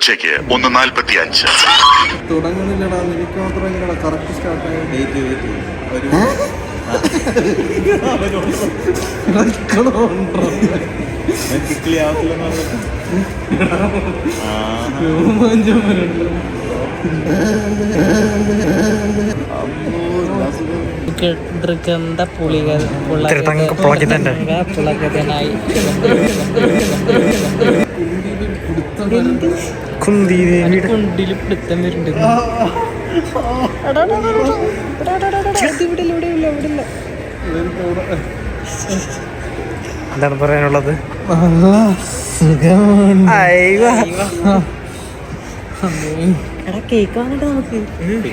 ഉച്ചയ്ക്ക് ഒന്ന് നാൽപ്പത്തി അഞ്ച് ായി പുളികൾ എന്താണ് പറയാനുള്ളത്? നല്ല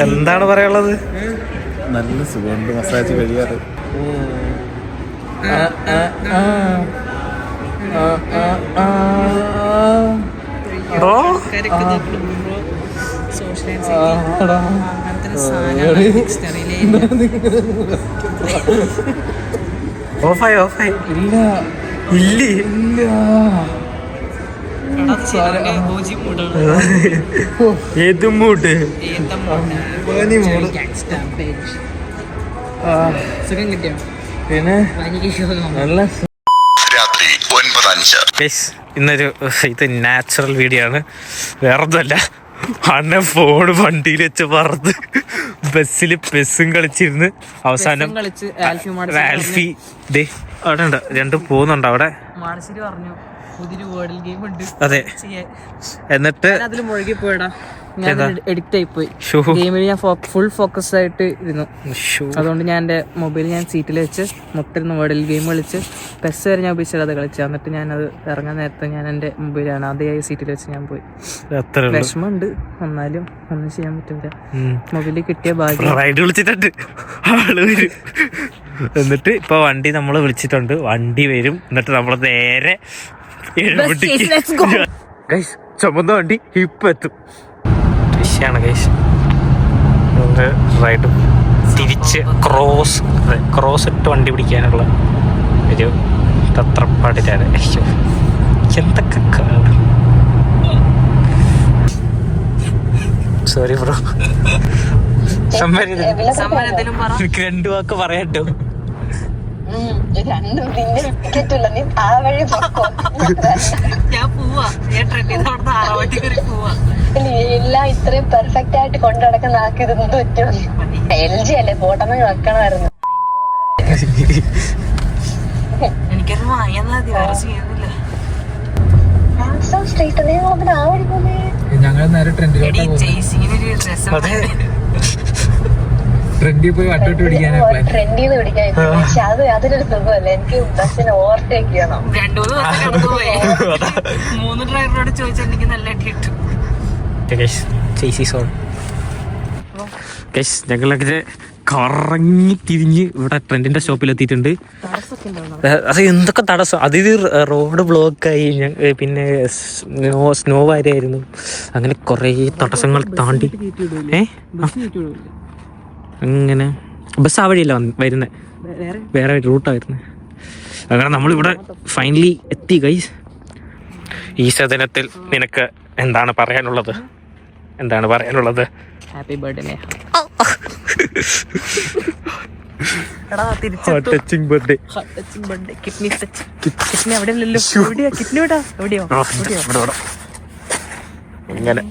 എന്താണ് പറയാനുള്ളത്? നല്ല സുഖമുണ്ട് മസാജ് കഴിയാറ്. ആ ആ ആ ആ ആ. ഇല്ല. ഇല്ല. പിന്നെ? നല്ല ഗൈസ് ഇന്നൊരു ഇത് നാച്ചുറൽ വീഡിയോ ആണ്. വേറൊന്നുമല്ല. അണ്ണൻ ഫോൺ വണ്ടിയിൽ വെച്ച് പറന്ന് ബസ്സിൽ ബസ്സും കളിച്ചിരുന്ന് അവസാനം ആൽഫി ദേ അവിടെ ഉണ്ട്. രണ്ടും പോകുന്നുണ്ട് അവിടെ. അതെ. എന്നിട്ട് അതിൽ മുഴുകി പോയടാ. ഞാൻ? എഡിക്റ്റ് ആയി പോയി ഗെയിമിൽ ഞാൻ ഫുൾ ഫോക്കസ് ആയിട്ട് ഇരുന്നു. അതുകൊണ്ട് ഞാൻ എന്റെ മൊബൈൽ ഞാൻ സീറ്റിൽ വെച്ച് മുത്തിരുന്ന് വേർഡിൽ ഗെയിം കളിച്ച് പെസ് വരെ ഞാൻ ഉപയോഗിച്ചത് അത് കളിച്ചു. എന്നിട്ട് ഞാൻ അത് ഇറങ്ങാൻ നേരത്തെ ഞാൻ എന്റെ മൊബൈലാണ് അതേ സീറ്റിൽ വെച്ച് ഞാൻ പോയി. വിഷമമുണ്ട്. എന്നാലും ഒന്നും ചെയ്യാൻ പറ്റില്ല മൊബൈലിൽ കിട്ടിയ ഭാഗ്യം. റൈഡ് വിളിച്ചിട്ടുണ്ട്. എന്നിട്ട് ഇപ്പൊ വണ്ടി നമ്മൾ വിളിച്ചിട്ടുണ്ട്. വണ്ടി വരും. എന്നിട്ട് നമ്മൾ നേരെ ഗൈസ് ചുമന്ന വണ്ടി ഇപ്പൊ എത്തും. വിഷയാണ് ഗൈസ് റൈഡ് തിരിച്ച് ക്രോസ് ക്രോസ് ഇട്ട് വണ്ടി പിടിക്കാനുള്ള ഒരു തത്രപ്പാടിലാണ്. എന്തൊക്കെ കാണും സോറി ബ്രോ എനിക്ക് രണ്ടു വാക്ക് പറയാട്ടോ. രണ്ടും പിന്നെ കിട്ടില്ല നീ ആ വഴി പൊക്കോ. ഞാൻ പോവാ. ഞാൻ ട്രെൻഡിൽ നിന്ന് അവിടെ ആറാവട്ടി കയറി പോവാ. ജീവിതത്തിൽ എല്ലാം ഇത്രയും പെർഫെക്റ്റ് ആയിട്ട് കൊണ്ടു നടക്കുന്ന ആൾക്ക് ഇതെന്ത് പറ്റും എൽ ജി അല്ലേ ബോട്ടമ്മ വെക്കണമായിരുന്നു. എനിക്കത് വാങ്ങിയെന്നാതി വേറെ ചെയ്യുന്നില്ല ഞങ്ങൾ നേരെ ട്രെൻഡിൽ പോയി വട്ടോട്ട് പിടിക്കാനാ ട്രെൻഡിൽ പിടിക്കാൻ പക്ഷെ അത് അതിനൊരു സുഖമല്ല? എനിക്ക് ബസ്സിനെ ഓവർടേക്ക് ചെയ്യണം. രണ്ടു മൂന്ന് മൂന്ന് ഡ്രൈവറോട് ചോദിച്ചാൽ എനിക്ക് നല്ല അടി കിട്ടും. ഞങ്ങളങ്ങനെ കറങ്ങി തിരിഞ്ഞ് ഇവിടെ ട്രെൻഡിന്റെ ഷോപ്പിൽ എത്തിയിട്ടുണ്ട് അത് എന്തൊക്കെ തടസ്സം? അത് ഇത് റോഡ് ബ്ലോക്കായി പിന്നെ സ്നോ സ്നോ വാരായിരുന്നു അങ്ങനെ കുറേ തടസ്സങ്ങൾ താണ്ടി. ഏ? അങ്ങനെ. ബസ് ആ വഴിയല്ല വരുന്നത് വേറെ വേറെ റൂട്ടാണ് വരുന്നത് അങ്ങനെ നമ്മളിവിടെ ഫൈനലി എത്തി ഗൈസ് ഈ സദനത്തിൽ നിനക്ക് എന്താണ് പറയാനുള്ളത്? എന്താണ് പറയാനുള്ളത്? Happy birthday touching birthday birthday kidney touch kidney അവിടെ അല്ലല്ലോ എവിടെയാ? കിഡ്നി എവിടാ എവിടെയോ? എവിടെയോ? ഇങ്ങനെ.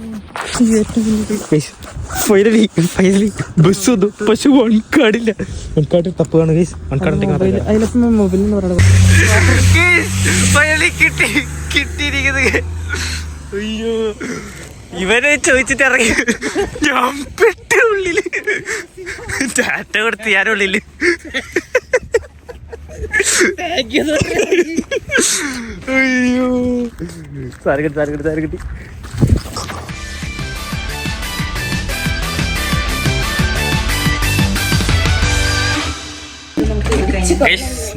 ഫൈനലി ഫൈനലി ബസ് വന്നു. പക്ഷെ വൺകാടില്ല. വൺകാട് തപ്പാണ് ഗൈസ് വൺകാടുണ്ടെങ്കിൽ അതിലപ്പം മൊബൈൽ എന്ന് പറയുന്നത് ഫൈനലി കിട്ടി കിട്ടിയിരിക്കുന്നത്. അയ്യോ. ഇവനെ ചോദിച്ചിട്ട് ഇറങ്ങി. ഞാൻ പെട്ട ഉള്ളിൽ. ടാറ്റ കൊടുത്ത് ഞാൻ ഉള്ളിൽ. അയ്യോ. സാറ് കിട്ടി സാറ് കിട്ടി സാറ് കിട്ടി.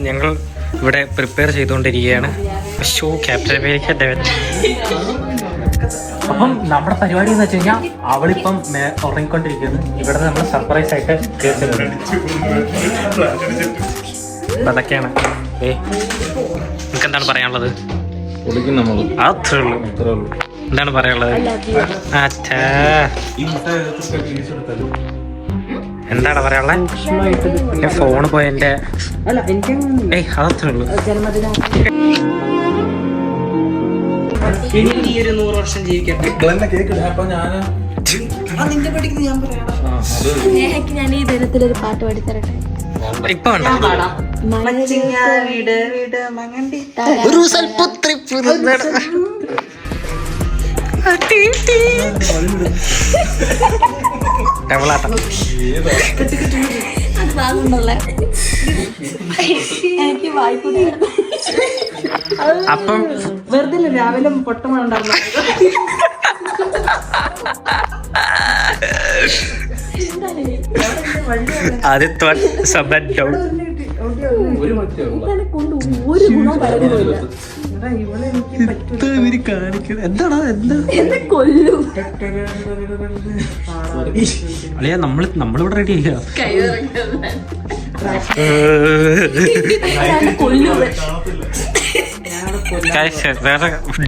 ഞങ്ങൾ ഇവിടെ പ്രിപ്പയർ ചെയ്തുകൊണ്ടിരിക്കുകയാണ്. ഷോ ക്യാപ്റ്റൻ അമേരിക്ക അപ്പം നമ്മുടെ പരിപാടി എന്ന് വെച്ച് കഴിഞ്ഞാൽ അവളിപ്പം ഉറങ്ങിക്കൊണ്ടിരിക്കുന്നു. ഇവിടെ നമ്മൾ സർപ്രൈസ് ആയിട്ട് കേട്ടിട്ടുണ്ട്. അതൊക്കെയാണ്. ഏ നിങ്ങൾക്ക് എന്താണ് പറയാനുള്ളത്? അത്രേ ഉള്ളൂ എന്താണ് പറയാനുള്ളത് അച്ഛാ എന്താണ് പറയാനുള്ളത് എന്റെ ഫോണ് പോയ എന്റെ ഏയ് അതത്രേ ഉള്ളൂ എനിക്ക് ഈ ഒരു നൂറ് വർഷം ജീവിക്കട്ടെ. കേക്ക് അപ്പൊ ഞാൻ സ്നേഹയ്ക്ക് ഞാൻ ഈ ദിനത്തിലൊരു പാട്ട് പാടിത്തരട്ടെ? ഇപ്പൊ വേണ്ട. ഡബിളാട്ടം അത് വാങ്ങുന്നുള്ള. എനിക്ക് വായ്പ അപ്പം വെറുതെ രാവിലെ ആദ്യത്തെ സബൻ ഡൗൺ. കൊണ്ട് ഒരു ഗുണം പറയുന്നില്ല ഇവർ കാണിക്കുന്നത് എന്താടാ എന്താ? എന്നെ കൊല്ലും. അളിയ നമ്മൾ നമ്മളിവിടെ റെഡി വേറെ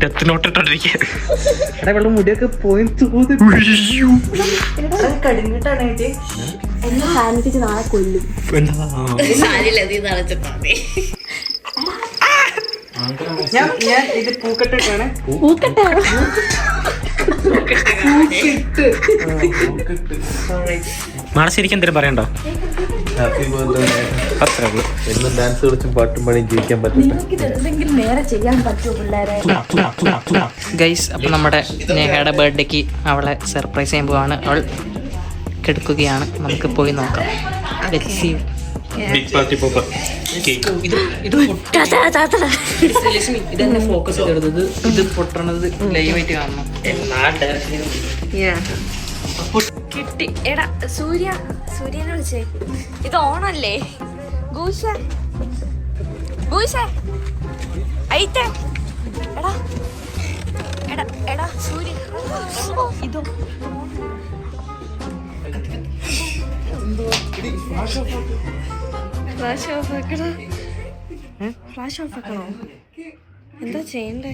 ഡെത്ത് നോട്ട് മുടിയൊക്കെ പോയി കൊല്ലും ഞാൻ ഇത് എന്തെങ്കിലും പറയണ്ടോ? ഹാപ്പി ബർത്ത്ഡേ അത്രേ ഉള്ളൂ. എന്നും ഡാൻസ് കളിച്ചും പാട്ടും പാടിയും ജീവിക്കാൻ പറ്റില്ല നിങ്ങൾക്ക് എന്തെങ്കിലും നേരെ ചെയ്യാൻ പറ്റുമോ പിള്ളേരെ? ഗൈസ് അപ്പം നമ്മുടെ നേഹയുടെ ബർത്ത്ഡേക്ക് അവളെ സർപ്രൈസ് ചെയ്യാൻ പോവാണ്. അവൾ കിടക്കുകയാണ്. നമുക്ക് പോയി നോക്കാം. ഇത് ഫോക്കസ് ചെയ്തത്. ഇത് പൊട്ടണത് ലൈവായിട്ട് കാണണം. കിട്ടി. എടാ സൂര്യ സൂര്യനെ വിളിച്ചേ. ഇത് ഓണല്ലേ? ഗൂശ. ഗൂശ. ഐത്തെ എടാ. എടാ എടാ സൂര്യ. ഇതോ. ഫ്ലാഷ് ഓഫ് ആക്കണോ? ഫ്ലാഷ് ഓഫ് ആക്കണോ? എന്താ ചെയ്യണ്ടേ?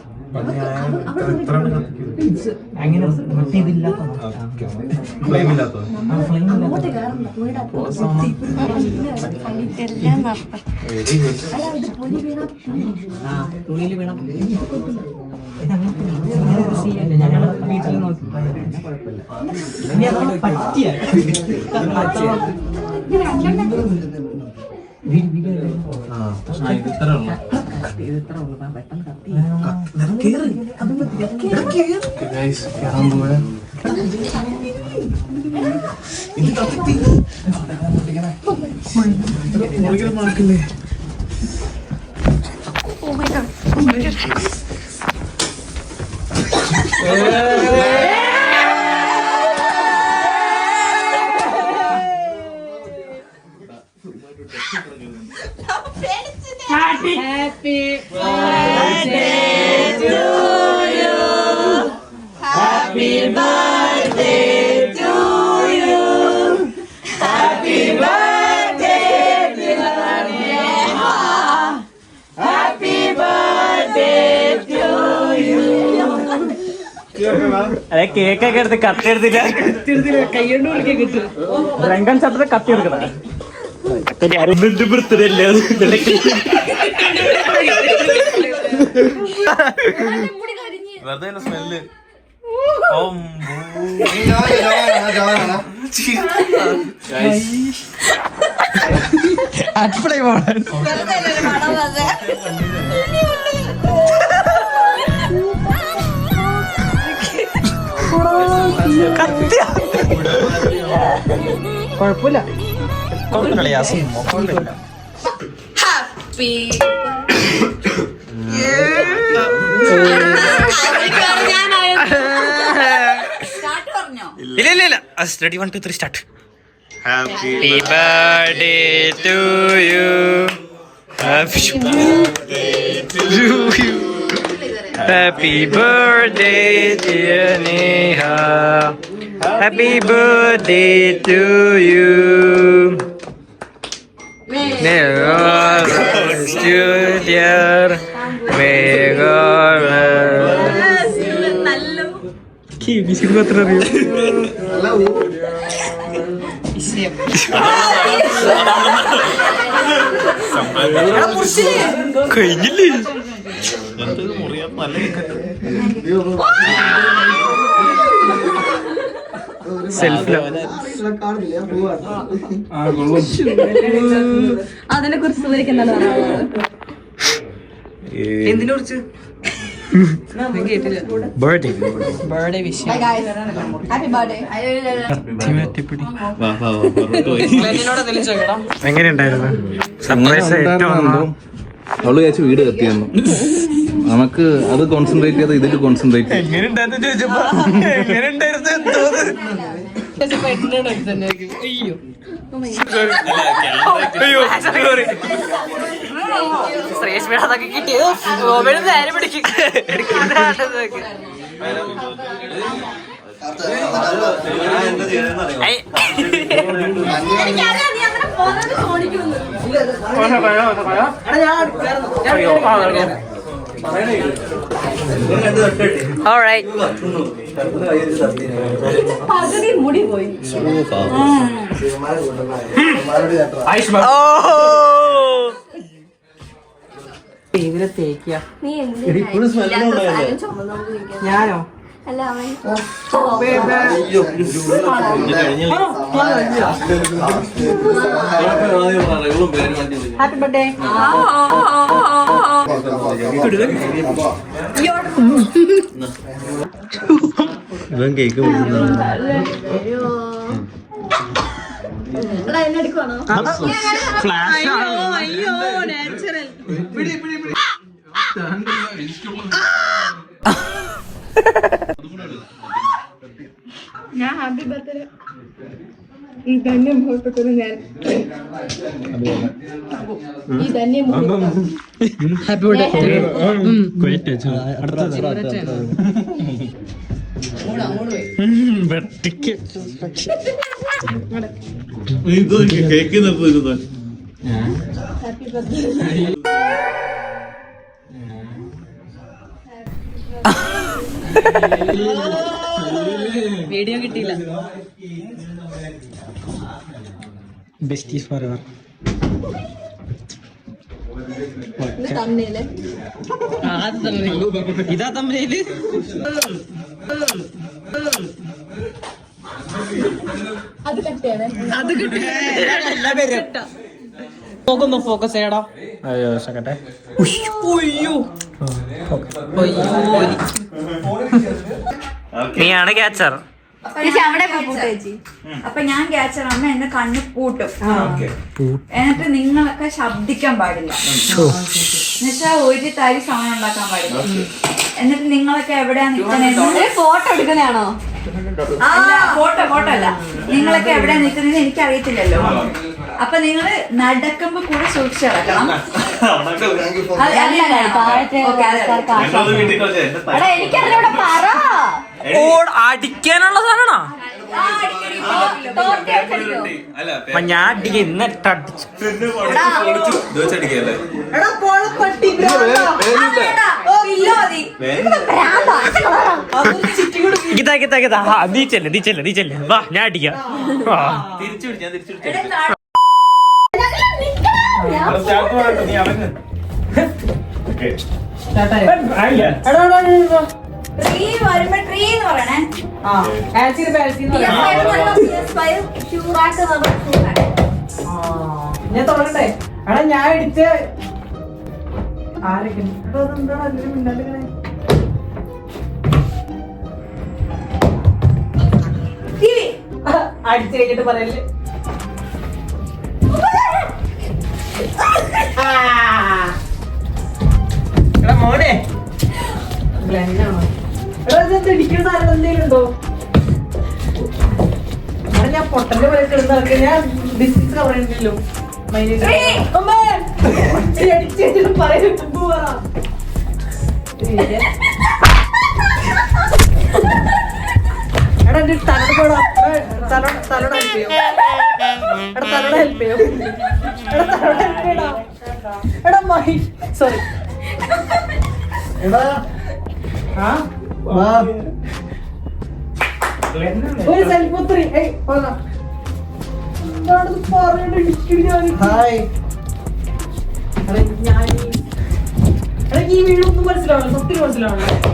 എല്ലാം നടത്താം തുണിയിൽ വീണം ഞങ്ങൾ വീട്ടിൽ നോക്കി. പറ്റിയ ഇത്ര ഉള്ളു. പോവാ ഓ മൈ ഗോഡ് കേക്കൊക്കെ എടുത്ത് കത്തി എടുത്തില്ല. ചട്ടത്തെ കത്തി എടുക്കണം അപ്പഴേ ബർത്ത്ഡേ അല്ലേ വെറുതെ സ്മെല്ല് പോണം കുഴപ്പമില്ല ഇല്ല ഇല്ല ഇല്ല ready one two three start happy birthday to you happy birthday to you. Happy birthday dear Neha. Happy birthday to you. May God bless you dear. May God bless you. Ki bir şey hatırlamıyor. İsim. Kıyılı. എന്തിനെ കുറിച്ച് happy birthday എന്നോട് എന്തെങ്കിലും ചോദിക്കണം. എങ്ങനെയുണ്ടായിരുന്നു? Surprise ഏറ്റവും അവൾ വിചാരിച്ചു വീട് കത്തിയെന്നു. നമുക്ക് അത് കോൺസെൻട്രേറ്റ് ചെയ്ത് ഇതിൽ കോൺസെൻട്രേറ്റ് ചെയ്യുന്നു കിട്ടിയത് തേക്കിയ. നീ എന്തിനാ ഞാനോ? അല്ല അവൻ ഹാപ്പി ബർത്ത്ഡേ ഇവൻ കേക്ക് എടുക്കുവാണോ? അയ്യോ നാച്ചുറൽ ഞാൻ ഹാപ്പി ബർത്ത്ഡേ. ഈ ധന്യം ഓർപ്പിക്കുന്നു ഞാൻ ഈ ധന്യം ഹാപ്പി ബർത്ത്ഡേ. കേക്ക് നിർത്തിരുന്നു വീഡിയോ കിട്ടിയില്ല. ബെസ്റ്റീസ് ഫോർ എവർ തമ്മിൽ ഇതാ തമ്മിൽ അത് കട്ടിയാണ്. നോക്കുന്നു ഫോക്കസ് ചെയ്യടാ. അയ്യോ സെക്കട്ടെ അയ്യോ നീയാണ് ക്യാച്ചർ ചേച്ചി അവിടെ പൂട്ട് ചേച്ചി. അപ്പൊ ഞാൻ ക്യാച്ചർ അമ്മ എന്നെ കണ്ണ് പൂട്ടും. എന്നിട്ട് നിങ്ങളൊക്കെ ശബ്ദിക്കാൻ പാടില്ല. എന്നുവെച്ചാ ഒരു തരി സൗണ്ട് ഉണ്ടാക്കാൻ പാടില്ല. എന്നിട്ട് നിങ്ങളൊക്കെ എവിടെയാ നിൽക്കുന്നത് ഫോട്ടോ എടുക്കുന്നതാണോ? ഫോട്ടോ ഫോട്ടോ അല്ല നിങ്ങളൊക്കെ എവിടെയാ നിൽക്കുന്നത് എനിക്ക് അറിയത്തില്ലല്ലോ അപ്പൊ നിങ്ങൾ നടക്കുമ്പോ കൂടെ സൂക്ഷിച്ചു നടക്കണം. എനിക്കതിലൂടെ പറ. അടിക്കാനുള്ള സാധനമാണോ? ഞാൻ അടിക്ക അടിച്ചു. ഗീതാ ഗീതാ ഗീതാ ആ, നീ ചെല്ലേ നീ ചെല്ലേ നീ ചെല്ലേ. വാ ഞാൻ അടിക്കാം. ആ. ട്രീ വരുമ്പോ ട്രീ എന്ന് പറയണേ. ഞാൻ തുടങ്ങട്ടെ. എടാ ഞാൻ അടിച്ച ആരൊക്കെ എടാ, അതെന്താടാ എല്ലാരും മിണ്ടാണ്ടിരിക്കണേ? അടിച്ചു കഴിഞ്ഞിട്ട് പറയല്ലേ എടാ മോനെ ബ്ലെൻഡാണോ എടാ ഇത് ഇടിക്കുന്ന സാധനം എന്തെങ്കിലും ചെയ്യോ? എടാ ഞാൻ പൊട്ടന്റെ പോലെ കിടന്ന് നടക്കുക ഞാൻ ഡിസ്റ്റൻസ് കവർ ചെയ്യുന്നില്ലല്ലോ മൈനസ്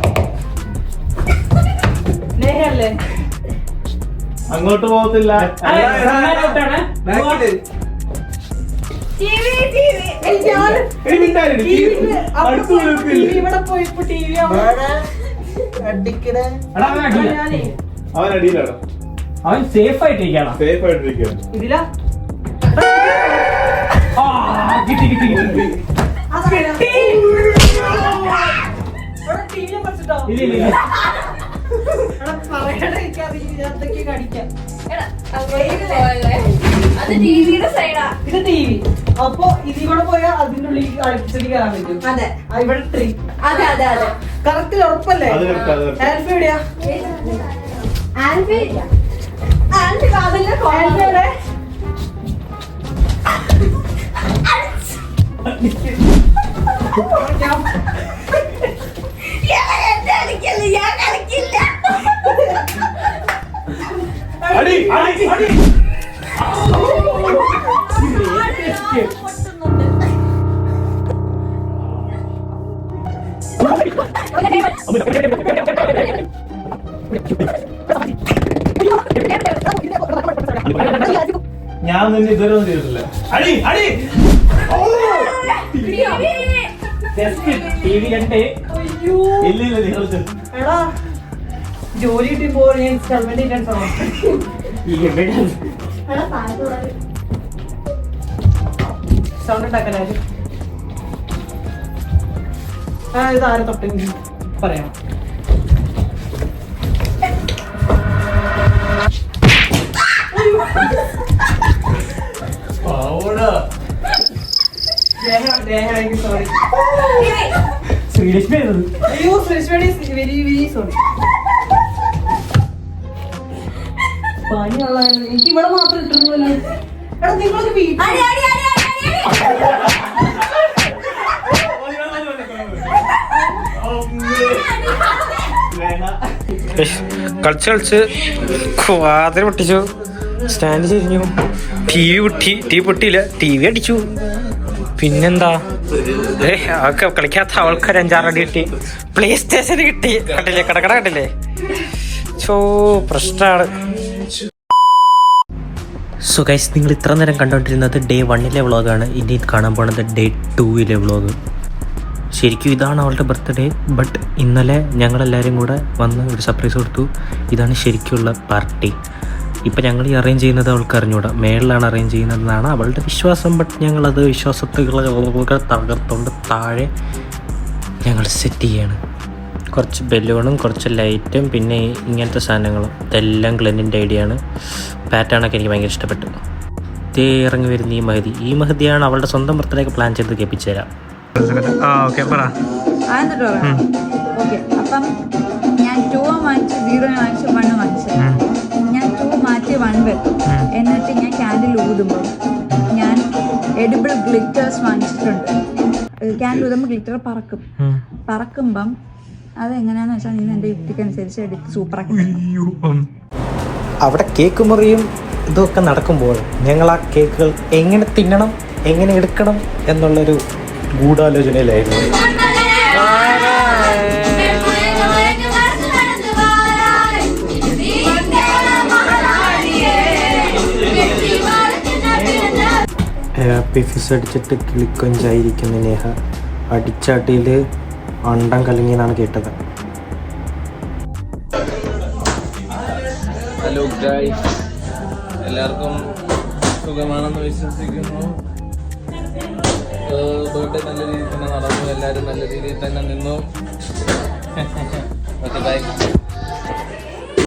അങ്ങോട്ട് പോകത്തില്ല. അവൻ അടിയിലാണ് അവൻ സേഫ് ആയിട്ടിരിക്കണം സേഫ് ആയിട്ടിരിക്കുകയാണ് കിട്ടി കിട്ടി കിട്ടി. ഇല്ല ഇല്ല ഇല്ല. അത് ടിവിയുടെ സൈഡാ ഇത് ടി വി. അപ്പൊ ഇതിൽ കൂടെ പോയാൽ അതിന്റെ ഉള്ളിൽ ഇലക്ട്രിസിറ്റി കയറാൻ പറ്റും. അതെ. ആ, ഇവിടെ ട്രീ അതെ അതെ അതെ. കറക്റ്റ് ഉറപ്പല്ലേ? ആൽഫി എവിടെയാ? ആൽഫി ആൽഫി അതിന്റെ ആൽഫ എവിടെ കളിക്കില്ല ഞാൻ കളിക്കില്ല അടി അടി അടി. ഞാൻ നിന്നെ ഇതുവരെ ഒന്നും ചെയ്തിട്ടില്ല. അടി അടി! ടി വി രണ്ട് ഇല്ല ഇല്ല നീ കളിച്ചു എടാ ജോലി കിട്ടി പോലെ ഞാൻ ഇൻസ്റ്റാൾമെന്റ് ഇട്ടാൻ സൗണ്ട് ഉണ്ടാക്കാനായിട്ട് ആ ഇത് ആരെ തൊട്ടെങ്കിലും പറയാം. സോറി ശ്രീലക്ഷ്മി അയ്യോ ശ്രീശ്വരി വെരി വെരി സോറി പനിയുള്ള എനിക്ക് ഇവിടെ മാത്രം ഇട്ടിരുന്നല്ലോ. എടാ നിങ്ങളൊക്കെ വീട്ടിൽ കളിച്ച് കളിച്ച് വാതിൽ പൊട്ടിച്ചു. സ്റ്റാൻഡ് ചെരിഞ്ഞു. ടി വി പൊട്ടി ടി വി പൊട്ടിയില്ല. ടി വി അടിച്ചു. പിന്നെന്താ? ഏ അവൾക്ക് കളിക്കാത്ത അവൾക്ക് ഒരു അഞ്ചാറടി കിട്ടി. പ്ലേ സ്റ്റേഷൻ കിട്ടി. കണ്ടില്ലേ? കടക്കട കണ്ടില്ലേ? ചോ പ്രശ്നമാണ് സോ ഗൈസ് നിങ്ങൾ ഇത്ര നേരം കണ്ടുകൊണ്ടിരുന്നത് ഡേ വണ്ണിലെ വ്ളോഗാണ് ഇനി കാണാൻ പോണത് ഡേ ടൂവിലെ വ്ളോഗ് ശരിക്കും ഇതാണ് അവളുടെ ബർത്ത്ഡേ ബട്ട് ഇന്നലെ ഞങ്ങളെല്ലാവരും കൂടെ വന്ന് ഒരു സർപ്രൈസ് കൊടുത്തു. ഇതാണ് ശരിക്കുള്ള പാർട്ടി ഇപ്പം ഞങ്ങൾ ഈ അറേഞ്ച് ചെയ്യുന്നത് അവൾക്ക് അറിഞ്ഞുകൂടാ മേളിലാണ് അറേഞ്ച് ചെയ്യുന്നതെന്നാണ് അവളുടെ വിശ്വാസം ബട്ട് ഞങ്ങളത് വിശ്വാസത്തുകളൊക്കെ തകർത്തുകൊണ്ട് താഴെ ഞങ്ങൾ സെറ്റ് ചെയ്യാണ്. കുറച്ച് ബലൂണും കുറച്ച് ലൈറ്റും പിന്നെ ഇങ്ങനത്തെ സാധനങ്ങളും. ഇതെല്ലാം ഗ്ലെന്നിന്റെ ഐഡിയ ആണ്. പാറ്റേണൊക്കെ എനിക്ക് ഭയങ്കര ഇഷ്ടപ്പെട്ടു. തേ ഇറങ്ങി വരുന്ന ഈ മഹതി. ഈ മഹതിയാണ് അവളുടെ സ്വന്തം ബർത്ത്ഡേക്ക് പ്ലാൻ ചെയ്ത് കേൾപ്പിച്ചു തരാം പറ. ആന്നിട്ടോ ഓക്കെ അപ്പം ഞാൻ ടൂ വാങ്ങിച്ചു സീറോ വാങ്ങിച്ചു വണ്ണ് വാങ്ങിച്ചു. ഞാൻ ടൂ മാറ്റി വൺ വെക്കും എന്നിട്ട് ഞാൻ ക്യാൻഡിൽ ഊതുമ്പോൾ ഞാൻ എഡിബിൾ ഗ്ലിറ്റേഴ്സ് വാങ്ങിച്ചിട്ടുണ്ട്. ക്യാൻഡിൽ ഊതുമ്പോൾ ഗ്ലിറ്റർ പറക്കും. പറക്കുമ്പം അത് എങ്ങനെയാന്ന് വെച്ചാൽ നീ എന്റെ യുക്തിക്കനുസരിച്ച് എടുത്ത് സൂപ്പറാക്കി. അവിടെ കേക്ക് മുറിയും ഇതൊക്കെ നടക്കുമ്പോൾ ഞങ്ങൾ ആ കേക്കുകൾ എങ്ങനെ തിന്നണം എങ്ങനെ എടുക്കണം എന്നുള്ളൊരു ഗൂഢാലോചനയിലായിരുന്നു. ഹാപ്പി ഫിസ് അടിച്ചിട്ട് കിളിക്കൊഞ്ചായിരിക്കുന്ന നേഹ. അടിച്ചാട്ടിയിൽ അണ്ടം കലങ്ങിയെന്നാണ് കേട്ടത്. ഗൈസ് എല്ലാവർക്കും സുഖമാണെന്ന് വിശ്വസിക്കുന്നു. ബർത്ത്ഡേ നല്ല രീതിയിൽ തന്നെ നടന്നു. എല്ലാവരും നല്ല രീതിയിൽ തന്നെ നിന്നു. Okay bye